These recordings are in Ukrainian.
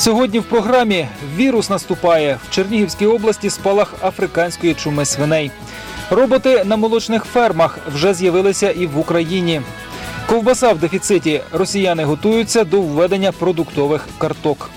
Сьогодні в програмі вірус наступає в Чернігівській області спалах африканської чуми свиней. Роботи на молочних фермах вже з'явилися і в Україні. Ковбаса в дефіциті. Росіяни готуються до введення продуктових карток.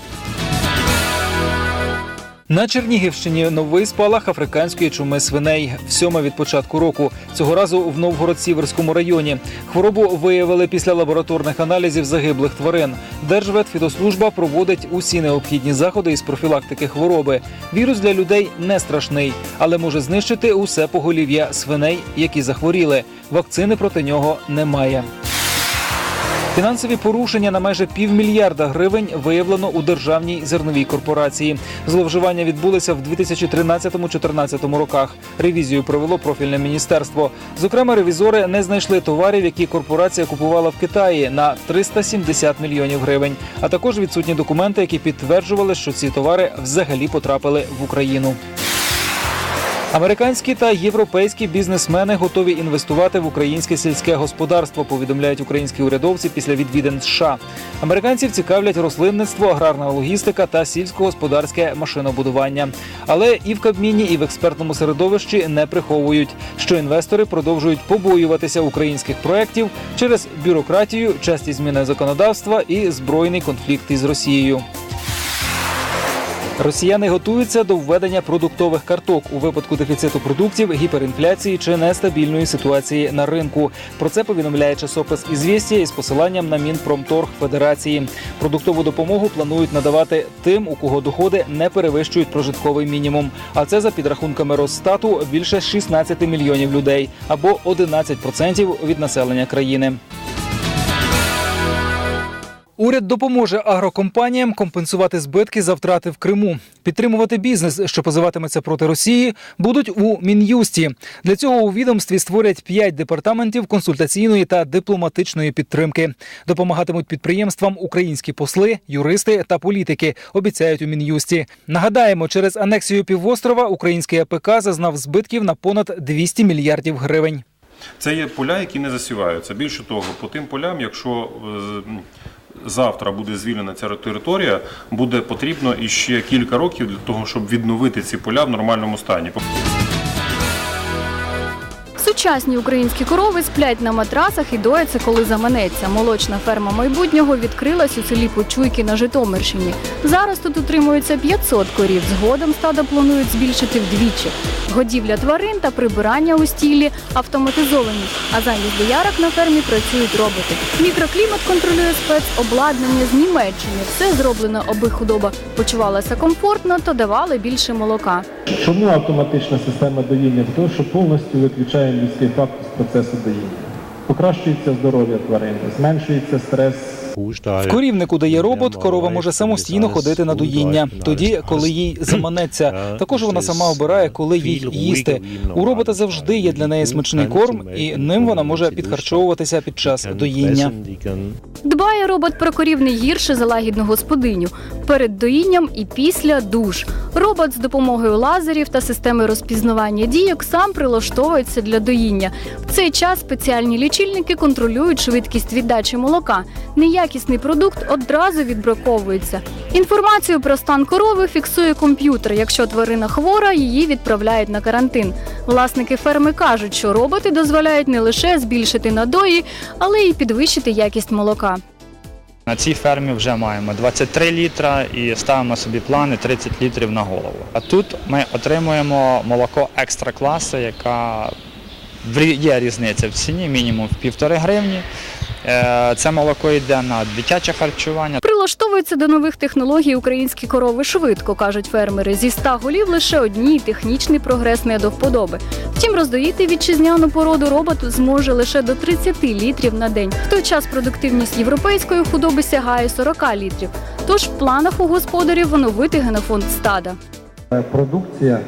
На Чернігівщині новий спалах африканської чуми свиней. Всьоме від початку року. Цього разу в Новгород-Сіверському районі. Хворобу виявили після лабораторних аналізів загиблих тварин. Держветфідослужба проводить усі необхідні заходи із профілактики хвороби. Вірус для людей не страшний, але може знищити усе поголів'я свиней, які захворіли. Вакцини проти нього немає. Фінансові порушення на майже півмільярда гривень виявлено у державній зерновій корпорації. Зловживання відбулися в 2013-2014 роках. Ревізію провело профільне міністерство. Зокрема, ревізори не знайшли товарів, які корпорація купувала в Китаї на 370 мільйонів гривень. А також відсутні документи, які підтверджували, що ці товари взагалі потрапили в Україну. Американські та європейські бізнесмени готові інвестувати в українське сільське господарство. Повідомляють українські урядовці після відвідин США. Американців цікавлять рослинництво, аграрна логістика та сільськогосподарське машинобудування. Але і в Кабміні, і в експертному середовищі не приховують, що інвестори продовжують побоюватися українських проєктів через бюрократію, часті зміни законодавства і збройний конфлікт із Росією. Росіяни готуються до введення продуктових карток у випадку дефіциту продуктів, гіперінфляції чи нестабільної ситуації на ринку. Про це повідомляє часопис «Ізвєстія» із посиланням на Мінпромторг Федерації. Продуктову допомогу планують надавати тим, у кого доходи не перевищують прожитковий мінімум. А це за підрахунками Росстату більше 16 мільйонів людей або 11% від населення країни. Уряд допоможе агрокомпаніям компенсувати збитки за втрати в Криму. Підтримувати бізнес, що позиватиметься проти Росії, будуть у мін'юсті. Для цього у відомстві створять п'ять департаментів консультаційної та дипломатичної підтримки. Допомагатимуть підприємствам українські посли, юристи та політики. Обіцяють у мін'юсті. Нагадаємо, через анексію півострова український АПК зазнав збитків на понад 200 мільярдів гривень. Це є поля, які не засіваються. Більше того, по тим полям, якщо е, завтра буде звільнена ця територія, буде потрібно іще кілька років для того, щоб відновити ці поля в нормальному стані. Сучасні українські корови сплять на матрасах і дояться, коли заманеться. Молочна ферма майбутнього відкрилась у селі Почуйки на Житомирщині. Зараз тут утримується 500 корів. Згодом стада планують збільшити вдвічі. Годівля тварин та прибирання у стілі автоматизовані. А замість доярок на фермі працюють роботи. Мікроклімат контролює спецобладнання з Німеччини. Все зроблено, аби худоба почувалася комфортно та давали більше молока. Чому автоматична система доїння? Тому що повністю виключає людський фактор з процесу доїння. Покращується здоров'я тварини, зменшується стрес. В корівнику дає робот, корова може самостійно ходити на доїння. Тоді, коли їй заманеться, також вона сама обирає, коли їй їсти. У робота завжди є для неї смачний корм, і ним вона може підхарчовуватися під час доїння. Дбає робот про корів не гірше за лагідну господиню перед доїнням і після душ. Робот з допомогою лазерів та системи розпізнавання дійок сам прилаштовується для доїння. В цей час спеціальні лічильники контролюють швидкість віддачі молока. Неякісний продукт одразу відбраковується. Інформацію про стан корови фіксує комп'ютер. Якщо тварина хвора, її відправляють на карантин. Власники ферми кажуть, що роботи дозволяють не лише збільшити надої, але й підвищити якість молока. На цій фермі вже маємо 23 літра і ставимо собі плани 30 літрів на голову. А тут ми отримуємо молоко екстра класу, яка є різниця в ціні, мінімум в півтори гривні. Е, Це молоко йде на дитяче харчування. Прилаштовуються до нових технологій українські корови швидко, кажуть фермери. Зі 100 голів лише одній технічний прогрес не до вподоби. Втім, роздоїти вітчизняну породу робот зможе лише до 30 літрів на день. В той час продуктивність європейської худоби сягає 40 літрів. Тож в планах у господарів оновити генофонд стада. Е, Продукція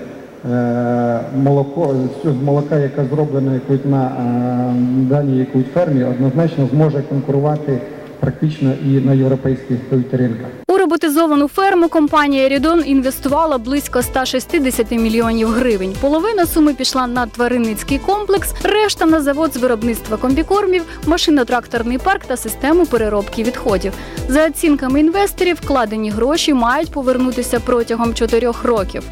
е, молоко, з молока, яка зроблена якось на е, даній якоїсь фермі, однозначно зможе конкурувати практично і на європейських ринках. Роботизовану ферму компанія Рідон інвестувала близько 160 мільйонів гривень. Половина суми пішла на тваринницький комплекс, решта на завод з виробництва комбікормів, машино-тракторний парк та систему переробки відходів. За оцінками інвесторів, вкладені гроші мають повернутися протягом чотирьох років.